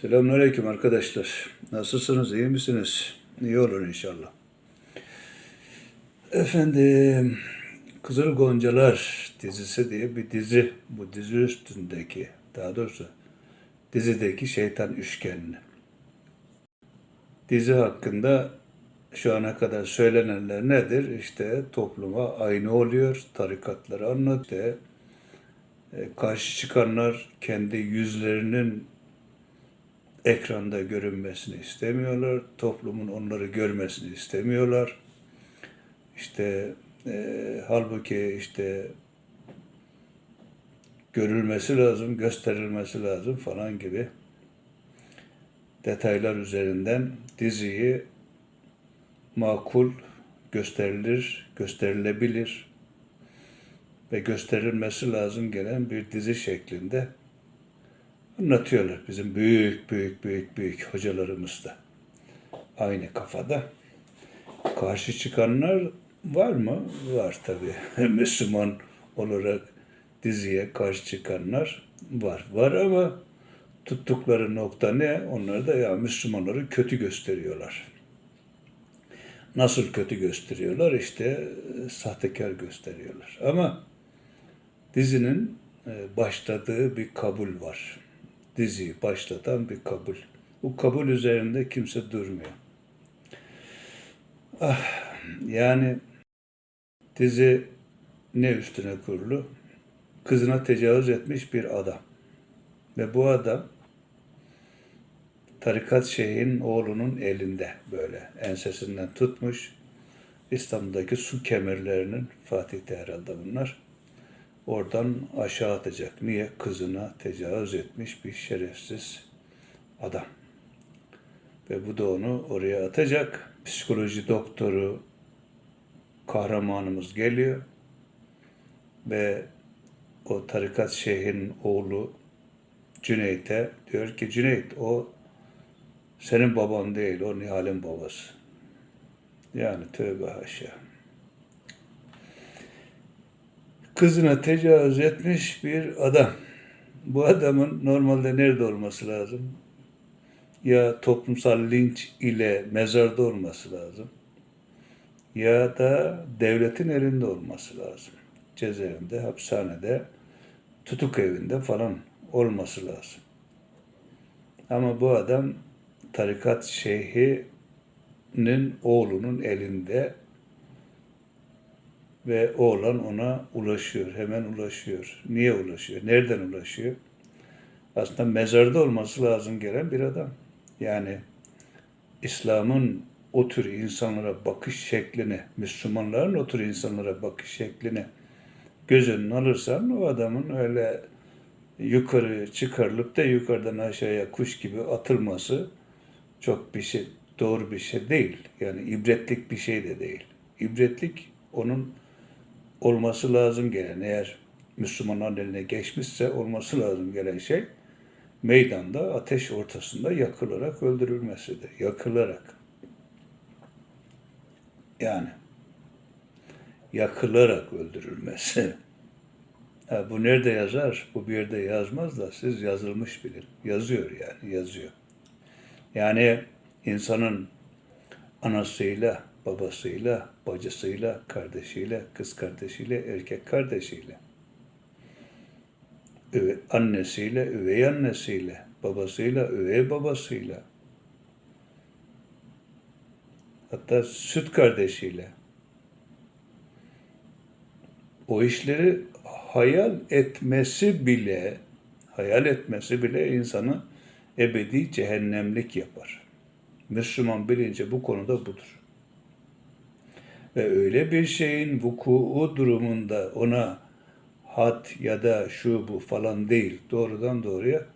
Selamünaleyküm arkadaşlar. Nasılsınız? iyi misiniz? İyi olur inşallah. Efendim, Kızıl Goncalar dizisi diye bir dizi. Bu dizi üstündeki, daha doğrusu dizideki şeytan üçgenini. Dizi hakkında şu ana kadar söylenenler nedir? İşte topluma aynı oluyor, tarikatları anlatıyor. E, karşı çıkanlar kendi yüzlerinin ekranda görünmesini istemiyorlar. Toplumun onları görmesini istemiyorlar. İşte e, halbuki işte görülmesi lazım, gösterilmesi lazım falan gibi detaylar üzerinden diziyi makul gösterilir, gösterilebilir ve gösterilmesi lazım gelen bir dizi şeklinde anlatıyorlar bizim büyük büyük büyük büyük hocalarımız da aynı kafada. Karşı çıkanlar var mı? Var tabii. Müslüman olarak diziye karşı çıkanlar var. Var ama tuttukları nokta ne? Onlar da ya Müslümanları kötü gösteriyorlar. Nasıl kötü gösteriyorlar? İşte e, sahtekar gösteriyorlar. Ama dizinin e, başladığı bir kabul var diziyi başlatan bir kabul. Bu kabul üzerinde kimse durmuyor. Ah, yani dizi ne üstüne kurulu? Kızına tecavüz etmiş bir adam. Ve bu adam tarikat şeyhin oğlunun elinde böyle ensesinden tutmuş. İstanbul'daki su kemerlerinin Fatih'te herhalde bunlar oradan aşağı atacak. Niye? Kızına tecavüz etmiş bir şerefsiz adam. Ve bu da onu oraya atacak. Psikoloji doktoru kahramanımız geliyor ve o tarikat şeyhin oğlu Cüneyt'e diyor ki Cüneyt o senin baban değil, o Nihal'in babası. Yani tövbe haşa. Kızına tecavüz etmiş bir adam. Bu adamın normalde nerede olması lazım? Ya toplumsal linç ile mezarda olması lazım. Ya da devletin elinde olması lazım. Cezaevinde, hapishanede, tutuk evinde falan olması lazım. Ama bu adam tarikat şeyhinin oğlunun elinde ve oğlan ona ulaşıyor, hemen ulaşıyor. Niye ulaşıyor? Nereden ulaşıyor? Aslında mezarda olması lazım gelen bir adam. Yani İslam'ın o tür insanlara bakış şeklini, Müslümanların o tür insanlara bakış şeklini göz önüne alırsan o adamın öyle yukarı çıkarılıp da yukarıdan aşağıya kuş gibi atılması çok bir şey, doğru bir şey değil. Yani ibretlik bir şey de değil. İbretlik onun olması lazım gelen eğer Müslümanların eline geçmişse olması lazım gelen şey meydanda ateş ortasında yakılarak öldürülmesidir. Yakılarak. Yani yakılarak öldürülmesi. Ha, bu nerede yazar? Bu bir yerde yazmaz da siz yazılmış bilin. Yazıyor yani, yazıyor. Yani insanın anasıyla, babasıyla, bacısıyla, kardeşiyle, kız kardeşiyle, erkek kardeşiyle, üve, annesiyle, üvey annesiyle, babasıyla, üvey babasıyla, hatta süt kardeşiyle, o işleri hayal etmesi bile, hayal etmesi bile insanı ebedi cehennemlik yapar. Müslüman bilince bu konuda budur ve öyle bir şeyin vuku durumunda ona hat ya da şu bu falan değil doğrudan doğruya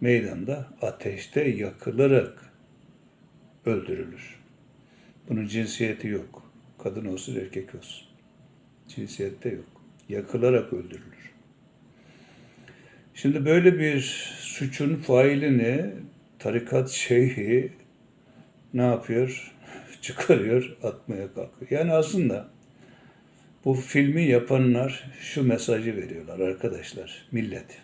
meydanda ateşte yakılarak öldürülür. Bunun cinsiyeti yok. Kadın olsun erkek olsun. Cinsiyette yok. Yakılarak öldürülür. Şimdi böyle bir suçun failini tarikat şeyhi ne yapıyor? Çıkarıyor, atmaya kalkıyor. Yani aslında bu filmi yapanlar şu mesajı veriyorlar arkadaşlar, millet.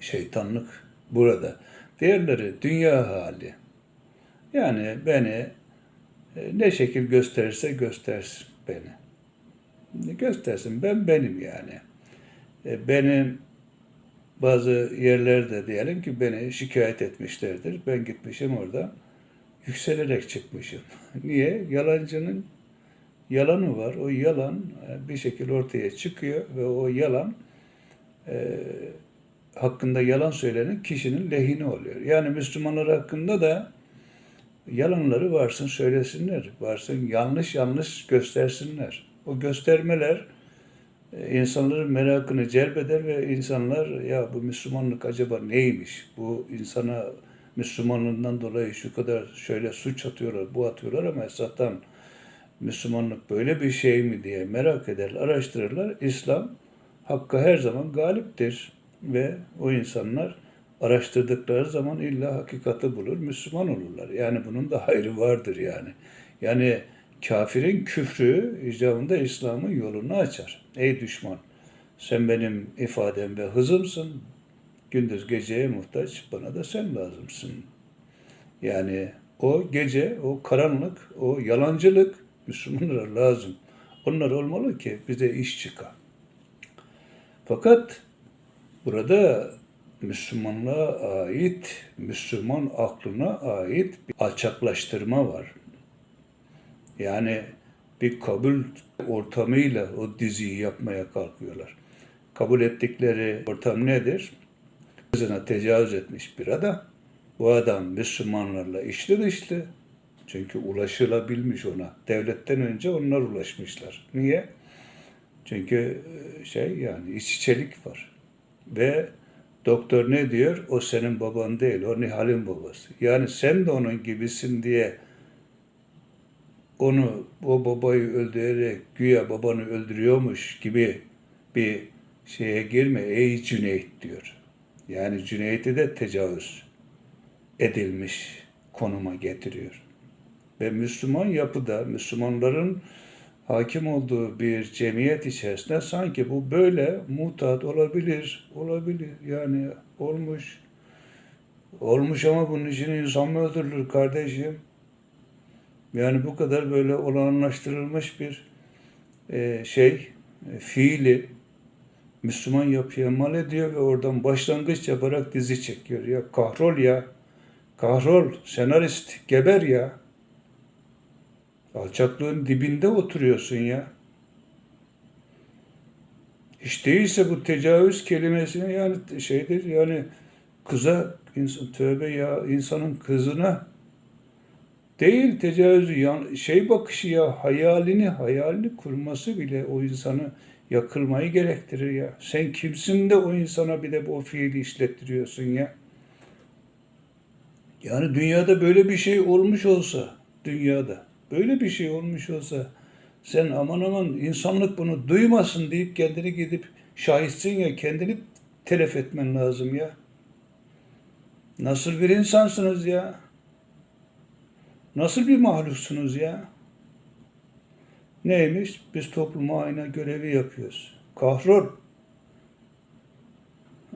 Şeytanlık burada. Diğerleri dünya hali. Yani beni e, ne şekil gösterirse göstersin beni. Göstersin. Ben benim yani. E, Benim bazı yerlerde diyelim ki beni şikayet etmişlerdir. Ben gitmişim orada yükselerek çıkmışım. Niye? Yalancının yalanı var. O yalan e, bir şekilde ortaya çıkıyor ve o yalan e, hakkında yalan söylenen kişinin lehine oluyor. Yani Müslümanlar hakkında da yalanları varsın söylesinler. Varsın yanlış yanlış göstersinler. O göstermeler e, insanların merakını celbeder ve insanlar ya bu Müslümanlık acaba neymiş? Bu insana Müslümanlığından dolayı şu kadar şöyle suç atıyorlar, bu atıyorlar ama esasdan Müslümanlık böyle bir şey mi diye merak ederler, araştırırlar. İslam hakkı her zaman galiptir ve o insanlar araştırdıkları zaman illa hakikati bulur, Müslüman olurlar. Yani bunun da hayrı vardır yani. Yani kafirin küfrü icabında İslam'ın yolunu açar. Ey düşman, sen benim ifadem ve hızımsın. Gündüz geceye muhtaç, bana da sen lazımsın. Yani o gece, o karanlık, o yalancılık Müslümanlara lazım. Onlar olmalı ki bize iş çıkar. Fakat burada Müslümanlığa ait, Müslüman aklına ait bir alçaklaştırma var. Yani bir kabul ortamıyla o diziyi yapmaya kalkıyorlar. Kabul ettikleri ortam nedir? Kızına tecavüz etmiş bir adam. Bu adam Müslümanlarla içli dışlı. Çünkü ulaşılabilmiş ona. Devletten önce onlar ulaşmışlar. Niye? Çünkü e, şey yani iç içelik var. Ve doktor ne diyor? O senin baban değil, o Nihal'in babası. Yani sen de onun gibisin diye onu o babayı öldürerek güya babanı öldürüyormuş gibi bir şeye girme ey Cüneyt diyor. Yani Cüneyt'i de tecavüz edilmiş konuma getiriyor. Ve Müslüman yapıda, Müslümanların hakim olduğu bir cemiyet içerisinde sanki bu böyle mutat olabilir, olabilir. Yani olmuş, olmuş ama bunun için insan mı öldürülür kardeşim? Yani bu kadar böyle olanlaştırılmış bir e, şey, e, fiili Müslüman yapıya mal ediyor ve oradan başlangıç yaparak dizi çekiyor. Ya kahrol ya, kahrol, senarist, geber ya. Alçaklığın dibinde oturuyorsun ya. Hiç değilse bu tecavüz kelimesine yani şeydir yani kıza insan tövbe ya insanın kızına değil tecavüzü yan, şey bakışı ya hayalini hayalini kurması bile o insanı yakılmayı gerektirir ya. Sen kimsin de o insana bir de bu fiili işlettiriyorsun ya. Yani dünyada böyle bir şey olmuş olsa dünyada böyle bir şey olmuş olsa sen aman aman insanlık bunu duymasın deyip kendini gidip şahitsin ya kendini telef etmen lazım ya. Nasıl bir insansınız ya? Nasıl bir mahluksunuz ya? Neymiş? Biz topluma ayna görevi yapıyoruz. Kahrol.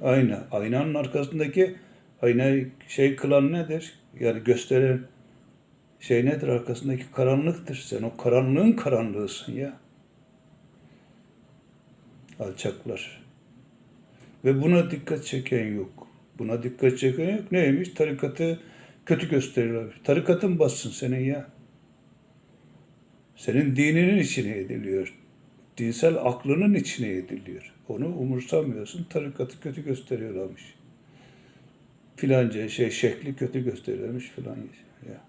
Ayna. Aynanın arkasındaki aynayı şey kılan nedir? Yani gösteren şey nedir? Arkasındaki karanlıktır. Sen o karanlığın karanlığısın ya. Alçaklar. Ve buna dikkat çeken yok. Buna dikkat çeken yok. Neymiş? Tarikatı kötü gösteriyorlar. Tarikatın bassın senin ya. Senin dininin içine ediliyor. Dinsel aklının içine ediliyor. Onu umursamıyorsun. Tarikatı kötü gösteriyorlarmış. Filanca şey şekli kötü gösteriyorlarmış filan ya.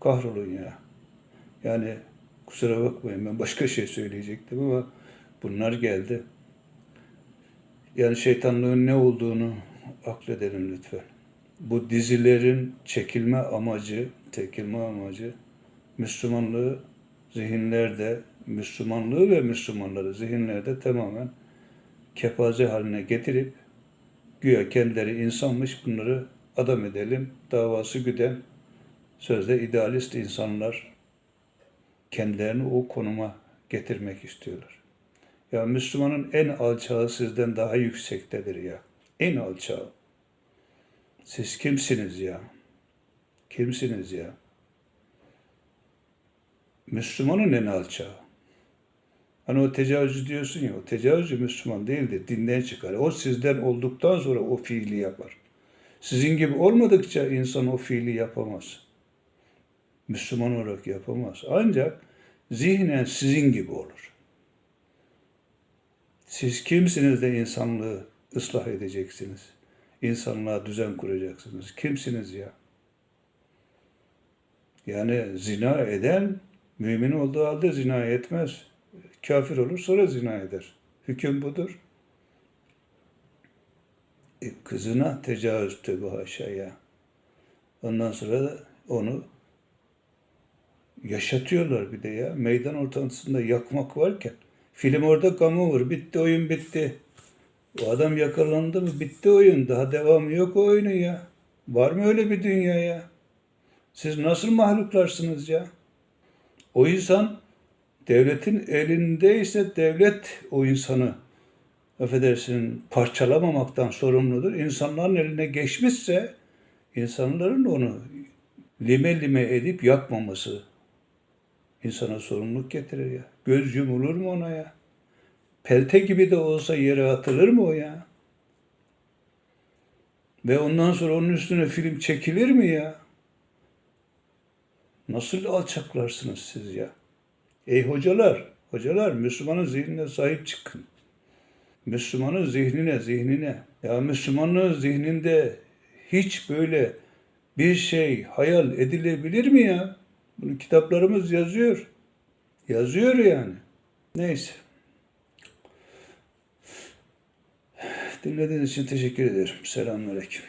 Kahrolun ya. Yani kusura bakmayın ben başka şey söyleyecektim ama bunlar geldi. Yani şeytanlığın ne olduğunu akledelim lütfen. Bu dizilerin çekilme amacı, çekilme amacı Müslümanlığı zihinlerde, Müslümanlığı ve Müslümanları zihinlerde tamamen kepaze haline getirip güya kendileri insanmış bunları adam edelim, davası güden sözde idealist insanlar kendilerini o konuma getirmek istiyorlar. Ya Müslümanın en alçağı sizden daha yüksektedir ya. En alçağı. Siz kimsiniz ya? Kimsiniz ya? Müslümanın en alçağı. Hani o tecavüzcü diyorsun ya, o tecavüzcü Müslüman değildir, dinden çıkar. O sizden olduktan sonra o fiili yapar. Sizin gibi olmadıkça insan o fiili yapamaz. Müslüman olarak yapamaz. Ancak zihnen sizin gibi olur. Siz kimsiniz de insanlığı ıslah edeceksiniz. İnsanlığa düzen kuracaksınız. Kimsiniz ya? Yani zina eden mümin olduğu halde zina etmez. Kafir olur sonra zina eder. Hüküm budur. E, kızına tecavüz tövbe haşa ya. Ondan sonra da onu yaşatıyorlar bir de ya. Meydan ortasında yakmak varken. Film orada gamı var. Bitti oyun bitti. O adam yakalandı mı bitti oyun. Daha devamı yok o oyunun ya. Var mı öyle bir dünya ya? Siz nasıl mahluklarsınız ya? O insan devletin elindeyse devlet o insanı affedersin parçalamamaktan sorumludur. İnsanların eline geçmişse insanların onu lime lime edip yakmaması insana sorumluluk getirir ya. Göz yumulur mu ona ya? Pelte gibi de olsa yere atılır mı o ya? Ve ondan sonra onun üstüne film çekilir mi ya? Nasıl alçaklarsınız siz ya? Ey hocalar, hocalar Müslümanın zihnine sahip çıkın. Müslümanın zihnine, zihnine. Ya Müslümanın zihninde hiç böyle bir şey hayal edilebilir mi ya? Bunu kitaplarımız yazıyor. Yazıyor yani. Neyse. Dinlediğiniz için teşekkür ederim. Selamünaleyküm.